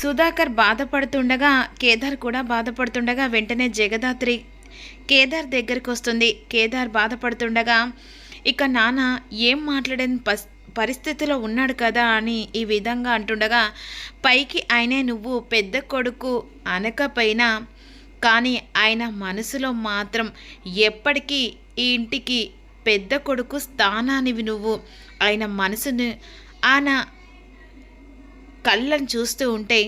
సుధాకర్ బాధపడుతుండగా కేదార్ కూడా బాధపడుతుండగా వెంటనే జగదాత్రి కేదార్ దగ్గరికి వస్తుంది. కేదార్ బాధపడుతుండగా ఇక నాన్న ఏం మాట్లాడని పస్ పరిస్థితిలో ఉన్నాడు కదా అని ఈ విధంగా అంటుండగా పైకి ఆయనే నువ్వు పెద్ద కొడుకు అనకపోయినా కానీ ఆయన మనసులో మాత్రం ఎప్పటికీ ఈ ఇంటికి పెద్ద కొడుకు స్థానానివి నువ్వు. ఆయన మనసును ఆయన కళ్ళను చూస్తూ ఉంటే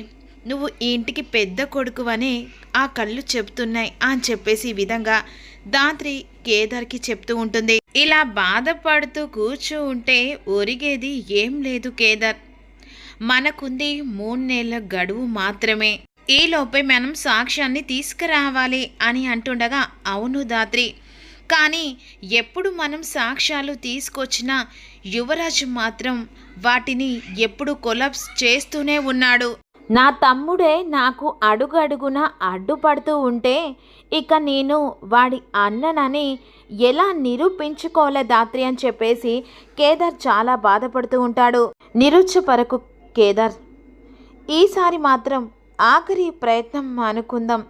నువ్వు ఈ ఇంటికి పెద్ద కొడుకువని ఆ కళ్ళు చెప్తున్నాయి అని చెప్పేసి ఈ విధంగా దాత్రి కేదార్కి చెప్తూ ఉంటుంది. ఇలా బాధపడుతూ కూర్చో ఉంటే ఒరిగేది ఏం లేదు కేదార్. మనకుంది మూడు నెలల గడువు మాత్రమే. ఈలోపే మనం సాక్ష్యాన్ని తీసుకురావాలి అని అంటుండగా అవును దాత్రి కానీ ఎప్పుడు మనం సాక్ష్యాలు తీసుకొచ్చినా యువరాజు మాత్రం వాటిని ఎప్పుడు కొలాప్స్ చేస్తూనే ఉన్నాడు. నా తమ్ముడే నాకు అడుగడుగున అడ్డుపడుతూ ఉంటే ఇక నేను వాడి అన్ననని ఎలా నిరూపించుకోలే దాత్రి అని చెప్పేసి కేదార్ చాలా బాధపడుతూ ఉంటాడు. నిరుత్సపరకు కేదార్ ఈసారి మాత్రం ఆఖరి ప్రయత్నం అనుకుందాం.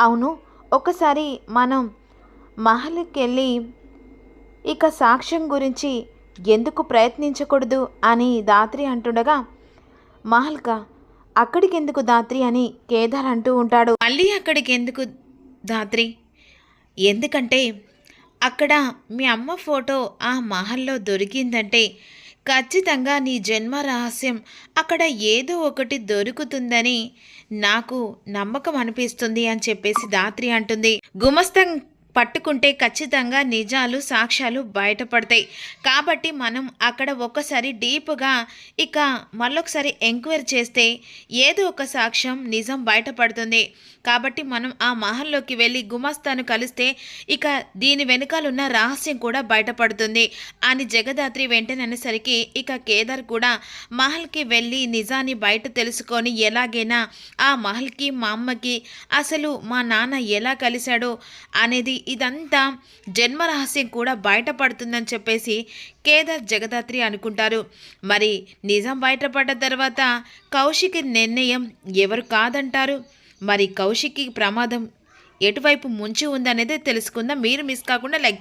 అవును ఒకసారి మనం మహల్కి వెళ్ళి ఇక సాక్ష్యం గురించి ఎందుకు ప్రయత్నించకూడదు అని దాత్రి అంటుండగా మహల్క అక్కడికి ఎందుకు దాత్రి అని కేదార్ అంటూ ఉంటాడు. మళ్ళీ అక్కడికి ఎందుకు దాత్రి? ఎందుకంటే అక్కడ మీ అమ్మ ఫోటో ఆ మహల్లో దొరికిందంటే ఖచ్చితంగా నీ జన్మ రహస్యం అక్కడ ఏదో ఒకటి దొరుకుతుందని నాకు నమ్మకం అనిపిస్తుంది అని చెప్పేసి దాత్రి అంటుంది. గుమస్తం పట్టుకుంటే ఖచ్చితంగా నిజాలు సాక్ష్యాలు బయటపడతాయి. కాబట్టి మనం అక్కడ ఒక్కసారి డీప్గా ఇక మళ్ళొకసారి ఎంక్వైరీ చేస్తే ఏదో ఒక సాక్ష్యం నిజం బయటపడుతుంది. కాబట్టి మనం ఆ మహల్లోకి వెళ్ళి గుమస్తాను కలిస్తే ఇక దీని వెనకాలన్న రహస్యం కూడా బయటపడుతుంది. అని జగదాత్రి వెంటనేసరికి ఇక కేదార్ కూడా మహల్కి వెళ్ళి నిజాన్ని బయట తెలుసుకొని ఎలాగైనా ఆ మహల్కి మా అమ్మకి అసలు మా నాన్న ఎలా కలిశాడో అనేది ఇదంతా జన్మ రహస్యం కూడా బయటపడుతుందని చెప్పేసి కేదార్ జగదాత్రి అనుకుంటారు. మరి నిజం బయటపడ్డ తర్వాత కౌశికి నిర్ణయం ఎవరు కాదంటారు? మరి కౌశికి ప్రమాదం ఎటువైపు ముంచి ఉందనేది తెలుసుకుందాం. మీరు మిస్ కాకుండా లైక్